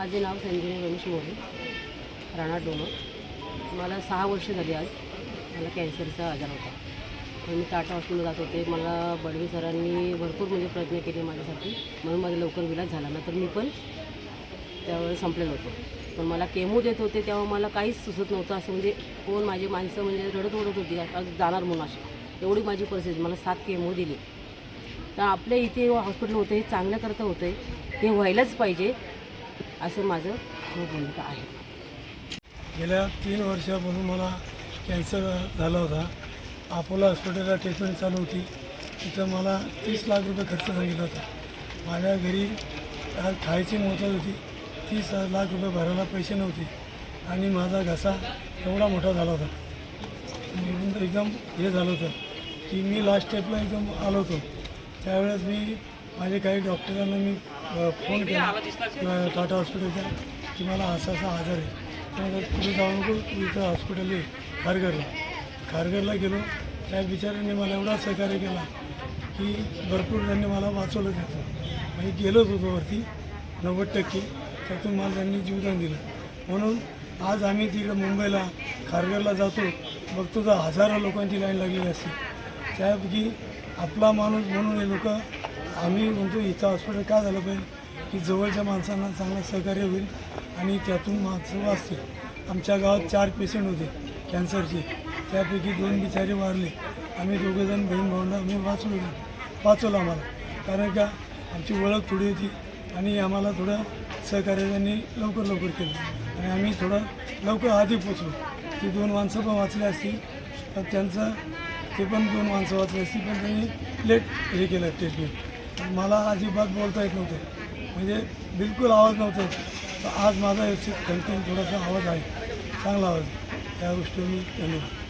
माझे नाव संजीवनी रमेश मोरे राणा डोमर मला सहा वर्ष झाली आज. मला कॅन्सरचा आजार होता. तर मी टाटा हॉस्पिटल जात होते. मला बडवे सरांनी भरपूर म्हणजे प्रयत्न केले माझ्यासाठी. म्हणून माझा लवकर विलाज झाला. ना तर मी पण त्यावेळेस संपलेलो होतो. पण मला केमो देत होते तेव्हा मला काहीच सुचत नव्हतं. असं म्हणजे कोण माझी माणसं म्हणजे रडत ओढत होती आता जाणार म्हणून अशी. एवढी माझी परिस्थिती मला सात केमो दिली. तर आपल्या इथे हॉस्पिटल होतं हे चांगल्याकरता होतं आहे हे व्हायलाच पाहिजे. असं माझं भूमिका आहे. गेल्या तीन वर्षापासून मला कॅन्सर झाला होता. अपोलो हॉस्पिटलला ट्रीटमेंट चालू होती. तिथं मला तीस लाख रुपये खर्च सांगितला होता. माझ्या घरी खायची मोहताज होती. तीस लाख रुपये भरायला पैसे नव्हते. आणि माझा घसा एवढा मोठा झाला होता. म्हणून एकदम हे झालं होतं की मी लास्ट स्टेपला एकदम आलो होतो. त्यावेळेस मी माझे काही डॉक्टरांना मी फोन केला. टाटा हॉस्पिटलच्या. की मला असा असा आजार आहे. त्यामुळे पुढे जाऊ नको. तू इथं हॉस्पिटल आहे खारघरला. खारघरला गेलो. त्या बिचाऱ्याने मला एवढा सहकार्य केला की भरपूर त्यांनी मला वाचवलं त्यातून. म्हणजे गेलोच होतो वरती नव्वद टक्के. त्यातून मला त्यांनी जीवदान दिलं. म्हणून आज आम्ही तिकडं मुंबईला खारघरला जातो. बघतो तर हजारो लोकांची लाईन लागलेली असते. त्यापैकी आपला माणूस म्हणून हे लोकं आम्ही म्हणतो इथं हॉस्पिटल काय झालं पाहिजे? की जवळच्या माणसांना चांगलं सहकार्य होईल आणि त्यातून माणसं वाचतील. आमच्या गावात चार पेशंट होते कॅन्सरचे त्यापैकी दोन बिचारे वारले. आम्ही दोघंजण बहीण भावंड आम्ही वाचलो वाचवलं आम्हाला. कारण का आमची ओळख थोडी होती आणि आम्हाला थोडं सहकार्य त्यांनी लवकर लवकर केलं. आणि आम्ही थोडं लवकर आधी पोचलो. ती दोन माणसं पण वाचली असतील तर त्यांचं ते पण दोन माणसं वाचली असतील पण त्यांनी लेट हे केलं ट्रीटमेंट मला अजिबात बोलता येत नव्हतं. म्हणजे बिलकुल आवाज नव्हते तर आज माझा व्यवस्थित कंटिन्यू थोडासा आवाज आहे. चांगला आवाज आहे. त्या गोष्टी मी धन्यवाद.